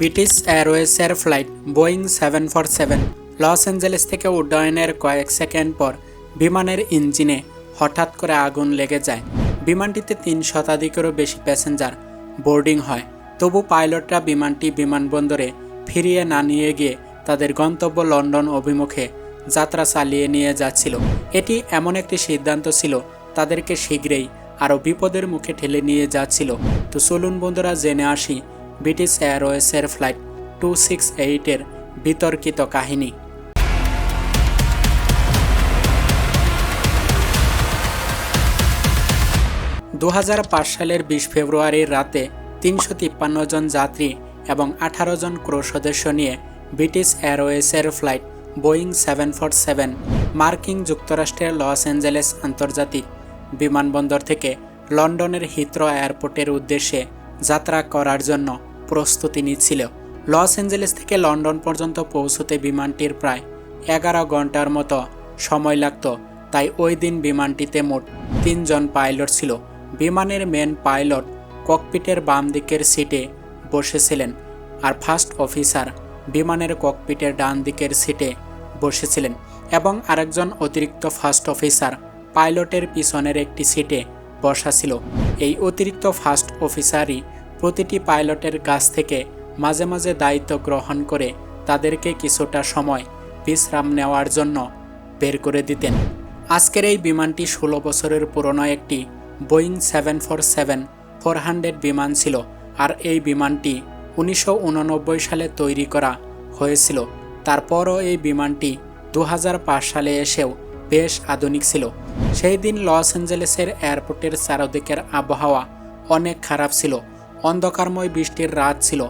British এয়ারওয়েজের flight Boeing seven four seven Los Angeles থেকে উড্ডয়নের কয়েক সেকেন্ড পর বিমানের ইঞ্জিনে হঠাৎ করে আগুন লেগে যায়। বিমানটিতে তিন শতাধিকেরও বেশি প্যাসেঞ্জার বোর্ডিং হয়। তবু পাইলটরা বিমানটি বিমানবন্দরে ফিরিয়ে না নিয়ে গিয়ে তাদের গন্তব্য লন্ডন অভিমুখে যাত্রা চালিয়ে নিয়ে যাচ্ছিল। এটি এমন একটি সিদ্ধান্ত ছিল, তাদেরকে শীঘ্রই আরও বিপদের মুখে ঠেলে নিয়ে যাচ্ছিল। তো চলুন বন্ধুরা, জেনে আসি ব্রিটিশ এয়ারওয়েসের ফ্লাইট টু সিক্স এইটের বিতর্কিত কাহিনী। দু হাজার পাঁচ সালের বিশ ফেব্রুয়ারির রাতে তিনশো তিপ্পান্ন জন যাত্রী এবং আঠারো জন ক্রু সদস্য নিয়ে British এয়ারওয়েসের flight Boeing seven four seven, মার্কিন যুক্তরাষ্ট্রের লস অ্যাঞ্জেলেস আন্তর্জাতিক বিমানবন্দর থেকে লন্ডনের হিত্র এয়ারপোর্টের উদ্দেশ্যে যাত্রা করার জন্য প্রস্তুতি নিচ্ছিল। লস অ্যাঞ্জেলেস থেকে লন্ডন পর্যন্ত পৌঁছতে বিমানটির প্রায় এগারো ঘণ্টার মতো সময় লাগতো, তাই ওই দিন বিমানটিতে মোট তিনজন পাইলট ছিল। বিমানের মেন পাইলট ককপিটের বাম দিকের সিটে বসেছিলেন আর ফার্স্ট অফিসার বিমানের ককপিটের ডান দিকের সিটে বসেছিলেন এবং আরেকজন অতিরিক্ত ফার্স্ট অফিসার পাইলটের পিছনের একটি সিটে বসা ছিল। এই অতিরিক্ত ফার্স্ট অফিসারই প্রতিটি পাইলটের কাছ থেকে মাঝে মাঝে দায়িত্ব গ্রহণ করে তাদেরকে কিছুটা সময় বিশ্রাম নেওয়ার জন্য বের করে দিতেন। আজকের এই বিমানটি ষোলো বছরের পুরনো একটি Boeing seven four seven four hundred বিমান ছিল আর এই বিমানটি উনিশশো উননব্বই সালে তৈরি করা হয়েছিল। তারপরও এই বিমানটি দু হাজার পাঁচ সালে এসেও বেশ আধুনিক ছিল। সেই দিন লস অ্যাঞ্জেলেসের এয়ারপোর্টের চারদিকের আবহাওয়া অনেক খারাপ ছিল। অন্ধকারময় বৃষ্টির রাত ছিল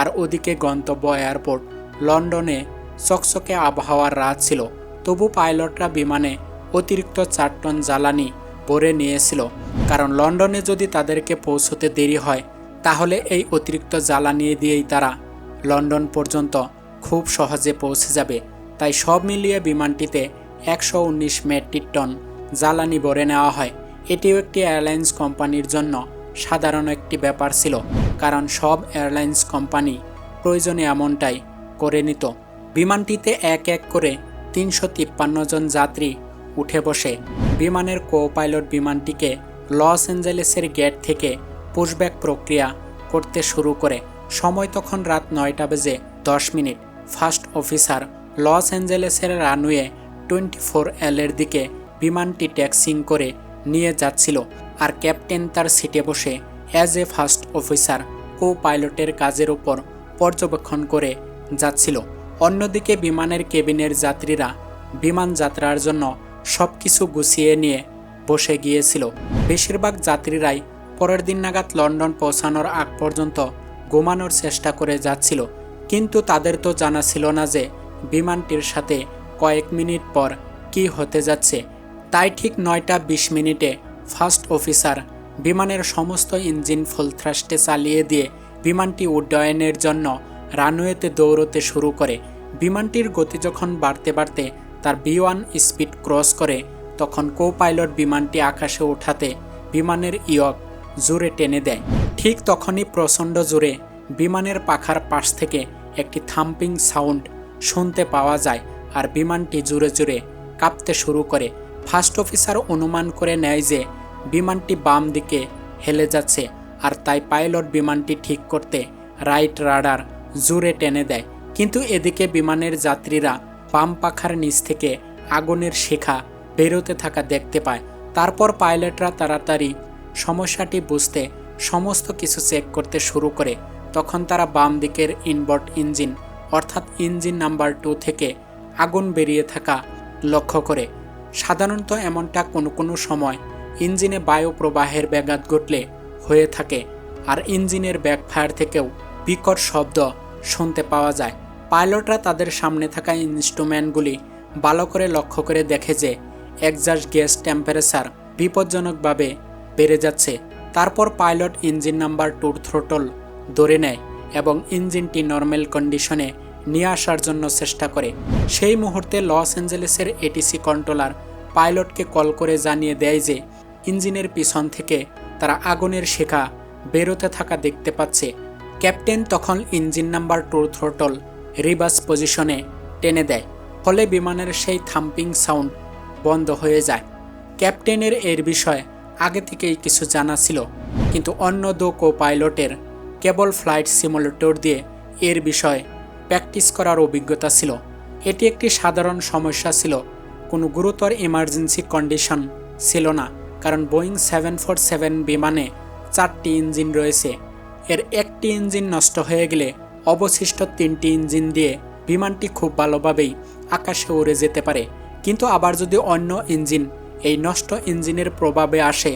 আর ওদিকে গন্তব্য এয়ারপোর্ট। লন্ডনে চকচকে আবহাওয়ার রাত ছিল, তবু পাইলটরা বিমানে অতিরিক্ত চার টন জ্বালানি ভরে নিয়েছিল। কারণ লন্ডনে যদি তাদেরকে পৌঁছতে দেরি হয়, তাহলে এই অতিরিক্ত জ্বালানি দিয়েই তারা লন্ডন পর্যন্ত খুব সহজে পৌঁছে যাবে। তাই সব মিলিয়ে বিমানটিতে একশো উনিশ মেট্রিক টন জ্বালানি ভরে নেওয়া হয়। এটিও একটি এয়ারলাইন্স কোম্পানির জন্য সাধারণ একটি ব্যাপার ছিল, কারণ সব এয়ারলাইন্স কোম্পানি প্রয়োজনে এমনটাই করে নিত। বিমানটিতে এক এক করে তিনশো তিপ্পান্ন জন যাত্রী উঠে বসে। বিমানের কো পাইলট বিমানটিকে লস অ্যাঞ্জেলেসের গেট থেকে পুশব্যাক প্রক্রিয়া করতে শুরু করে। সময় তখন রাত নয়টা বেজে দশ মিনিট। ফার্স্ট অফিসার লস অ্যাঞ্জেলেসের রানওয়ে টোয়েন্টি ফোর এলের দিকে বিমানটি ট্যাক্সিং করে নিয়ে যাচ্ছিল। আর ক্যাপ্টেন তার সিটে বসে as a first officer co পাইলটের কাজের ওপর পর্যবেক্ষণ করে যাচ্ছিল। অন্যদিকে বিমানের কেবিনের যাত্রীরা বিমান যাত্রার জন্য সব কিছু গুছিয়ে নিয়ে বসে গিয়েছিল। বেশিরভাগ যাত্রীরাই পরের দিন নাগাদ লন্ডন পৌঁছানোর আগ পর্যন্ত ঘুমানোর চেষ্টা করে যাচ্ছিল। কিন্তু তাদের তো জানা ছিল না যে বিমানটির সাথে কয়েক মিনিট পর কি হতে যাচ্ছে। তাই ঠিক নয়টা বিশ মিনিটে ফার্স্ট অফিসার বিমানের সমস্ত ইঞ্জিন ফুল থ্রাস্টে চালিয়ে দিয়ে বিমানটি উড্ডয়নের জন্য রানওয়েতে দৌড়তে শুরু করে। বিমানটির গতি যখন বাড়তে বাড়তে তার বি ওয়ান স্পিড ক্রস করে, তখন কো পাইলট বিমানটি আকাশে ওঠাতে বিমানের ইয়ক জোরে টেনে দেয়। ঠিক তখনই প্রচণ্ড জোরে বিমানের পাখার পাশ থেকে একটি থাম্পিং সাউন্ড শুনতে পাওয়া যায় আর বিমানটি জোরে জোরে কাঁপতে শুরু করে। ফার্স্ট অফিসার অনুমান করে নেয় যে বিমানটি বাম দিকে হেলে যাচ্ছে আর তাই পাইলট বিমানটি ঠিক করতে রাইট রাডার জোরে টেনে দেয়। কিন্তু এদিকে বিমানের যাত্রীরা বাম পাখার নিচ থেকে আগুনের শিখা বেরোতে থাকা দেখতে পায়। তারপর পাইলটরা তাড়াতাড়ি সমস্যাটি বুঝতে সমস্ত কিছু চেক করতে শুরু করে। তখন তারা বাম দিকের ইনবর্ড ইঞ্জিন অর্থাৎ ইঞ্জিন নাম্বার টু থেকে আগুন বেরিয়ে থাকা লক্ষ্য করে। সাধারণত এমনটা কোনো কোনো সময় ইঞ্জিনে বায়ু প্রবাহের ব্যাঘাত ঘটলে হয়ে থাকে আর ইঞ্জিনের ব্যাকফায়ার থেকেও বিকট শব্দ শুনতে পাওয়া যায়। পাইলটরা তাদের সামনে থাকা ইনস্ট্রুমেন্টগুলি ভালো করে লক্ষ্য করে দেখে যে একজাস্ট গ্যাস টেম্পারেচার বিপজ্জনকভাবে বেড়ে যাচ্ছে। তারপর পাইলট ইঞ্জিন নাম্বার টুর থ্রোটল ধরে নেয় এবং ইঞ্জিনটি নর্মাল কন্ডিশনে নিয়ে আসার জন্য চেষ্টা করে। সেই মুহূর্তে লস অ্যাঞ্জেলেসের এটিসি কন্ট্রোলার পাইলটকে কল করে জানিয়ে দেয় যে, ইঞ্জিনের পিছন থেকে তারা আগুনের শেখা বেরোতে থাকা দেখতে পাচ্ছে। ক্যাপ্টেন তখন ইঞ্জিন নাম্বার টুর থ্রোটল রিভার্স পজিশনে টেনে দেয়। ফলে বিমানের সেই থাম্পিং সাউন্ড বন্ধ হয়ে যায়। ক্যাপ্টেনের এর বিষয়ে আগে থেকেই কিছু জানা ছিল, কিন্তু অন্য দো কো পাইলটের কেবল ফ্লাইট সিমুলেটর দিয়ে এর বিষয়ে প্র্যাকটিস করার অভিজ্ঞতা ছিল। এটি একটি সাধারণ সমস্যা ছিল কোনো গুরুতর ইমার্জেন্সি কন্ডিশন ছিল না, কারণ বোয়িং সেভেন ফোর সেভেন বিমানে চারটি ইঞ্জিন রয়েছে। এর একটি ইঞ্জিন নষ্ট হয়ে গেলে অবশিষ্ট তিনটি ইঞ্জিন দিয়ে বিমানটি খুব ভালোভাবেই আকাশে উড়ে যেতে পারে। কিন্তু আবার যদি অন্য ইঞ্জিন এই নষ্ট ইঞ্জিনের প্রভাবে আসে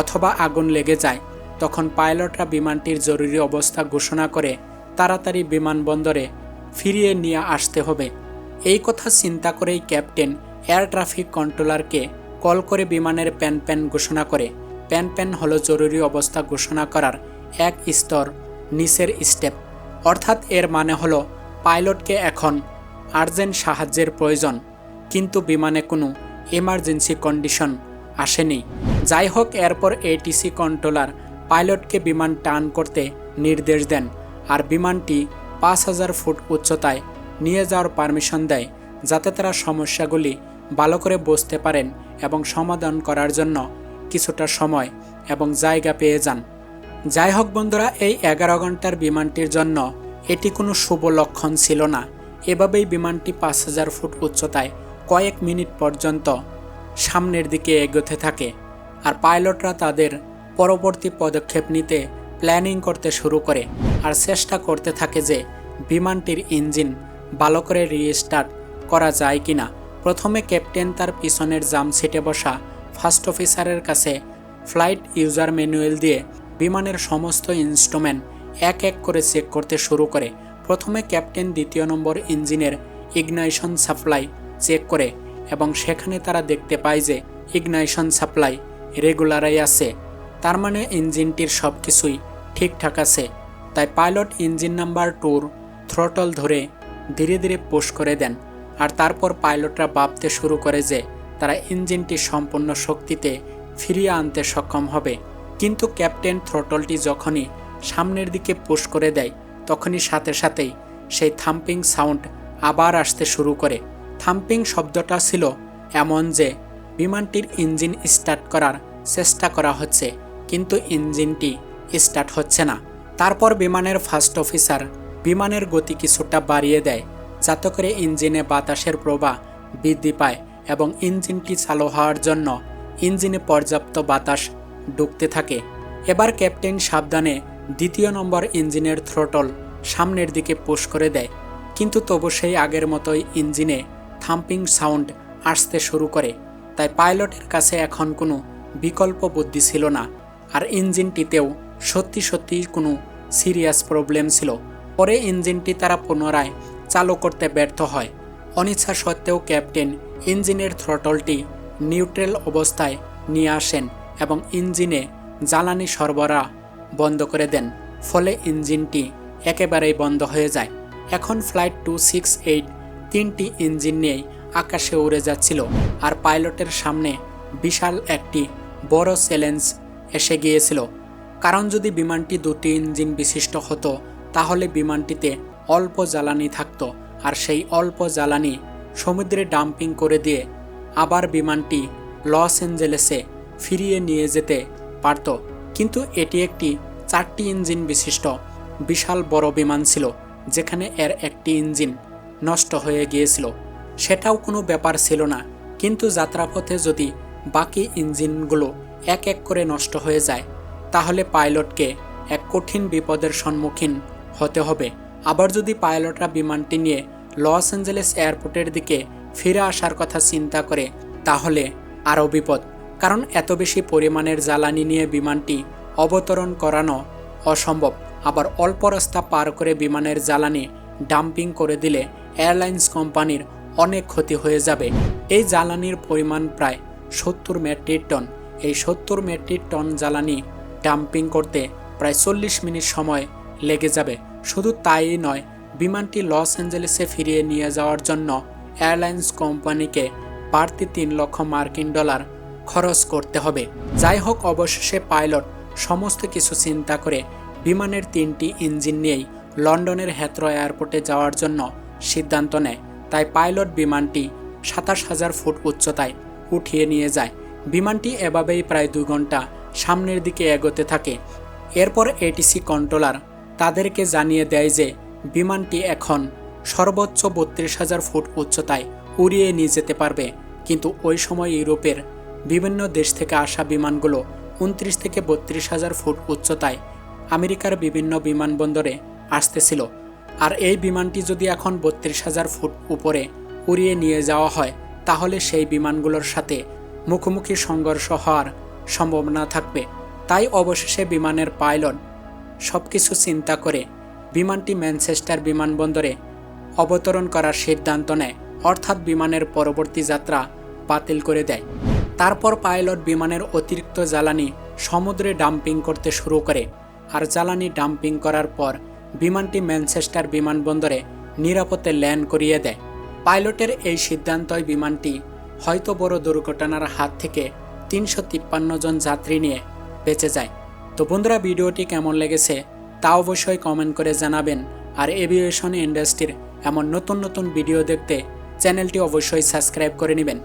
অথবা আগুন লেগে যায়, তখন পাইলটরা বিমানটির জরুরি অবস্থা ঘোষণা করে তাড়াতাড়ি বিমানবন্দরে ফিরিয়ে নিয়ে আসতে হবে। এই কথা চিন্তা করেই ক্যাপ্টেন এয়ার ট্রাফিক কন্ট্রোলারকে কল করে বিমানের প্যান প্যান ঘোষণা করে। প্যান প্যান হলো জরুরি অবস্থা ঘোষণা করার এক স্তর, নিচের স্টেপ। অর্থাৎ এর মানে হলো পাইলটকে এখন আর্জেন্ট সাহায্যের প্রয়োজন, কিন্তু বিমানে কোনো এমার্জেন্সি কন্ডিশন আসেনি। যাই হোক, এরপর এটিসি কন্ট্রোলার পাইলটকে বিমান টার্ন করতে নির্দেশ দেন আর বিমানটি পাঁচ হাজার ফুট উচ্চতায় নিয়ে যাওয়ার পারমিশন দেয়, যাতে তারা সমস্যাগুলি ভালো করে বুঝতে পারেন এবং সমাধান করার জন্য কিছুটা সময় এবং জায়গা পেয়ে যান। যাই হোক বন্ধুরা, এই এগারো ঘণ্টার বিমানটির জন্য এটি কোনো শুভ লক্ষণ ছিল না। এভাবেই বিমানটি পাঁচ হাজার ফুট উচ্চতায় কয়েক মিনিট পর্যন্ত সামনের দিকে এগোতে থাকে আর পাইলটরা তাদের পরবর্তী পদক্ষেপ নিতে প্ল্যানিং করতে শুরু করে আর চেষ্টা করতে থাকে যে বিমানটির ইঞ্জিন ভালো করে রিস্টার্ট করা যায় কিনা। প্রথমে ক্যাপ্টেন তার পিছনের জাম সিটে বসা ফার্স্ট অফিসারের কাছে ফ্লাইট ইউজার ম্যানুয়াল দিয়ে বিমানের সমস্ত ইনস্ট্রুমেন্ট এক এক করে চেক করতে শুরু করে। প্রথমে ক্যাপ্টেন দ্বিতীয় নম্বর ইঞ্জিনের ইগনাইশন সাপ্লাই চেক করে এবং সেখানে তারা দেখতে পায় যে ইগনাইশন সাপ্লাই রেগুলারাই আছে। তার মানে ইঞ্জিনটির সব কিছুই ঠিকঠাক আছে। তাই পাইলট ইঞ্জিন নাম্বার টুর থ্রটল ধরে ধীরে ধীরে পুশ করে দেন। আর তারপর পাইলটরা ভাবতে শুরু করে যে তারা ইঞ্জিনটি সম্পূর্ণ শক্তিতে ফিরিয়ে আনতে সক্ষম হবে। কিন্তু ক্যাপ্টেন থ্রটলটি যখনই সামনের দিকে পুশ করে দেয়, তখনই সাথে সাথেই সেই থাম্পিং সাউন্ড আবার আসতে শুরু করে। থাম্পিং শব্দটা ছিল এমন যে বিমানটির ইঞ্জিন স্টার্ট করার চেষ্টা করা হচ্ছে, কিন্তু ইঞ্জিনটি স্টার্ট হচ্ছে না। তারপর বিমানের ফার্স্ট অফিসার বিমানের গতি কিছুটা বাড়িয়ে দেয় যাতে করে ইঞ্জিনে বাতাসের প্রবাহ বৃদ্ধি পায় এবং ইঞ্জিনটি চালু হওয়ার জন্য ইঞ্জিনে পর্যাপ্ত বাতাস ঢুকতে থাকে। এবার ক্যাপ্টেন সাবধানে দ্বিতীয় নম্বর ইঞ্জিনের থ্রোটল সামনের দিকে পুশ করে দেয়। কিন্তু তবু সেই আগের মতোই ইঞ্জিনে থাম্পিং সাউন্ড আসতে শুরু করে। তাই পাইলটের কাছে এখন কোনো বিকল্প বুদ্ধি ছিল না। আর ইঞ্জিনটিতেও সত্যি সত্যি কোনো সিরিয়াস প্রবলেম ছিল। পরে ইঞ্জিনটি তারা পুনরায় চালু করতে ব্যর্থ হয়। অনিচ্ছা সত্ত্বেও ক্যাপ্টেন ইঞ্জিনের থ্রটলটি নিউট্রেল অবস্থায় নিয়ে আসেন এবং ইঞ্জিনে জ্বালানি সরবরাহ বন্ধ করে দেন, ফলে ইঞ্জিনটি একেবারেই বন্ধ হয়ে যায়। এখন ফ্লাইট টু সিক্স এইট তিনটি ইঞ্জিন নিয়েই আকাশে উড়ে যাচ্ছিল আর পাইলটের সামনে বিশাল একটি বড় চ্যালেঞ্জ এসে গিয়েছিল। কারণ যদি বিমানটি দুটি ইঞ্জিন বিশিষ্ট হতো, তাহলে বিমানটিতে অল্প জ্বালানি থাকত, আর সেই অল্প জ্বালানি সমুদ্রে ডাম্পিং করে দিয়ে আবার বিমানটি লস অ্যাঞ্জেলেসে ফিরিয়ে নিয়ে যেতে পারত। কিন্তু এটি একটি চারটি ইঞ্জিন বিশিষ্ট বিশাল বড় বিমান ছিল, যেখানে এর একটি ইঞ্জিন নষ্ট হয়ে গিয়েছিল। সেটাও কোনো ব্যাপার ছিল না, কিন্তু যাত্রাপথে যদি বাকি ইঞ্জিনগুলো এক এক করে নষ্ট হয়ে যায়, তাহলে পাইলটকে এক কঠিন বিপদের সম্মুখীন হতে হবে। আবার যদি পাইলটরা বিমানটি নিয়ে লস অ্যাঞ্জেলেস এয়ারপোর্টের দিকে ফিরে আসার কথা চিন্তা করে, তাহলে আরও বিপদ। কারণ এত বেশি পরিমাণের জ্বালানি নিয়ে বিমানটি অবতরণ করানো অসম্ভব। আবার অল্প রাস্তা পার করে বিমানের জ্বালানি ডাম্পিং করে দিলে এয়ারলাইন্স কোম্পানির অনেক ক্ষতি হয়ে যাবে। এই জ্বালানির পরিমাণ প্রায় সত্তর মেট্রিক টন। এই সত্তর মেট্রিক টন জ্বালানি ডাম্পিং করতে প্রায় চল্লিশ মিনিট সময় লেগে যাবে। শুধু তাই নয়, বিমানটি লস অ্যাঞ্জেলেসে ফিরিয়ে নিয়ে যাওয়ার জন্য এয়ারলাইন্স কোম্পানিকে বাড়তি তিন লক্ষ মার্কিন ডলার খরচ করতে হবে। যাই হোক, অবশেষে পাইলট সমস্ত কিছু চিন্তা করে বিমানের তিনটি ইঞ্জিন নিয়েই লন্ডনের হেথ্রো এয়ারপোর্টে যাওয়ার জন্য সিদ্ধান্ত নেয়। তাই পাইলট বিমানটি সাতাশ হাজার ফুট উচ্চতায় উঠিয়ে নিয়ে যায়। বিমানটি এভাবেই প্রায় দুই ঘণ্টা সামনের দিকে এগোতে থাকে। এরপর এটিসি কন্ট্রোলার তাদেরকে জানিয়ে দেয় যে, বিমানটি এখন সর্বোচ্চ বত্রিশ হাজার ফুট উচ্চতায় উড়িয়ে নিয়ে যেতে পারবে। কিন্তু ওই সময় ইউরোপের বিভিন্ন দেশ থেকে আসা বিমানগুলো উনত্রিশ থেকে বত্রিশ হাজার ফুট উচ্চতায় আমেরিকার বিভিন্ন বিমানবন্দরে আসতেছিল। আর এই বিমানটি যদি এখন বত্রিশ হাজার ফুট উপরে উড়িয়ে নিয়ে যাওয়া হয়, তাহলে সেই বিমানগুলোর সাথে মুখোমুখি সংঘর্ষ হওয়ার সম্ভাবনা থাকবে। তাই অবশেষে বিমানের পাইলট সব কিছু চিন্তা করে বিমানটি ম্যানচেস্টার বিমানবন্দরে অবতরণ করার সিদ্ধান্ত নেয়। অর্থাৎ বিমানের পরবর্তী যাত্রা বাতিল করে দেয়। তারপর পাইলট বিমানের অতিরিক্ত জ্বালানি সমুদ্রে ডাম্পিং করতে শুরু করে আর জ্বালানি ডাম্পিং করার পর বিমানটি ম্যানচেস্টার বিমানবন্দরে নিরাপদে ল্যান্ড করিয়ে দেয়। পাইলটের এই সিদ্ধান্তই বিমানটি হয়তো বড় দুর্ঘটনার হাত থেকে তিনশো তিপ্পান্ন জন যাত্রী নিয়ে বেঁচে যায়। তো বন্ধুরা ভিডিওটি কেমন লেগেছে তা অবশ্যই কমেন্ট করে জানাবেন। আর এভিয়েশন ইন্ডাস্ট্রির এমন নতুন নতুন ভিডিও দেখতে চ্যানেলটি অবশ্যই সাবস্ক্রাইব করে নেবেন।